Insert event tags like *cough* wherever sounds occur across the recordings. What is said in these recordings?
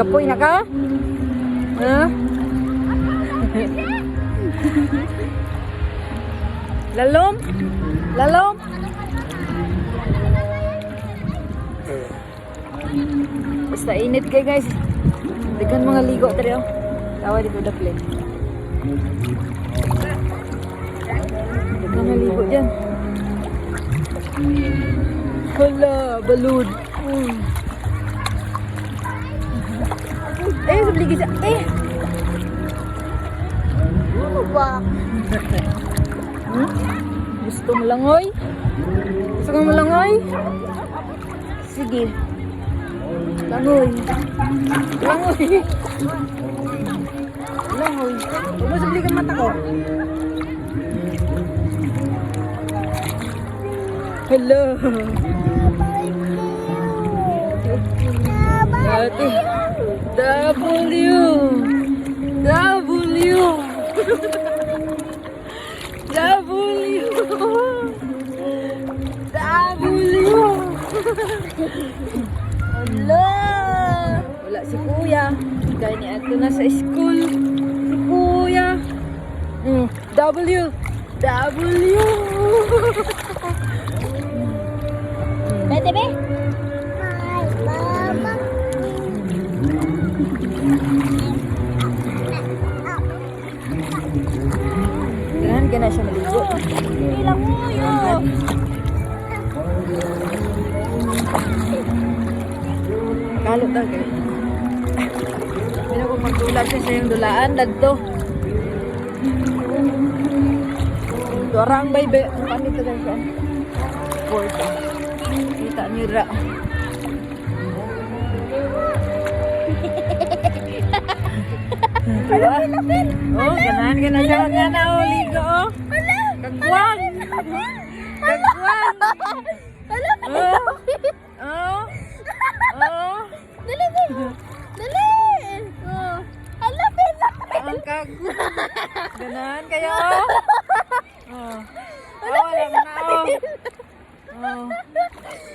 Kapoy na ka? Ha? *laughs* Lalom? Lalom? Basta init kay guys. Dagan mga ligo tari oh. Tawa dito daplin. Dagan na ligo dyan. Hala, balud. Eh, sabligi sa... Eh! Ano ba? Hmm? Gusto mo langoy? Gusto mo langoy? Sige. Langoy. Langoy. Langoy. Huwag mo sabligan mata ko. Hello. Ate. W. W. W. W. Ala! Wala si kuya. Kaya ni ato na sa school. Kuya. Mm, W. W. Ba? Ay, mama. Ganun ka na siya maligo. Ilang mo yun. Kalo daw kayo. Kung siya sa yung dulaan, dagto. Dorang be. Ano ito guys? Sport. Kita niyo ra. *laughs* Lapin, Oh, ganahan ka na siya. Nga na, oh, ligo, oh. Kagwang. Kagwang. Hala, Oh. Oh. Oh. Dali, dali. *laughs* Ganahan kayo, *laughs* oh. Oh. Oh, wala mo na, oh. Oh.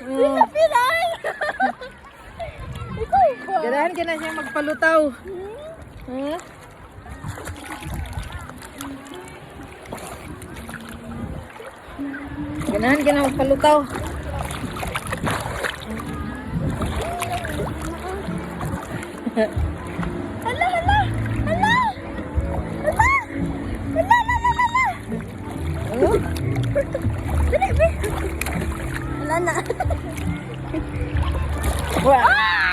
Oh. Pinay. Ikaw ba? Ganahan ka na siya magpalutaw. Huh? Ganahan ka na magpalutaw. Hala, *laughs* Be. Wala na. Wah. Ay!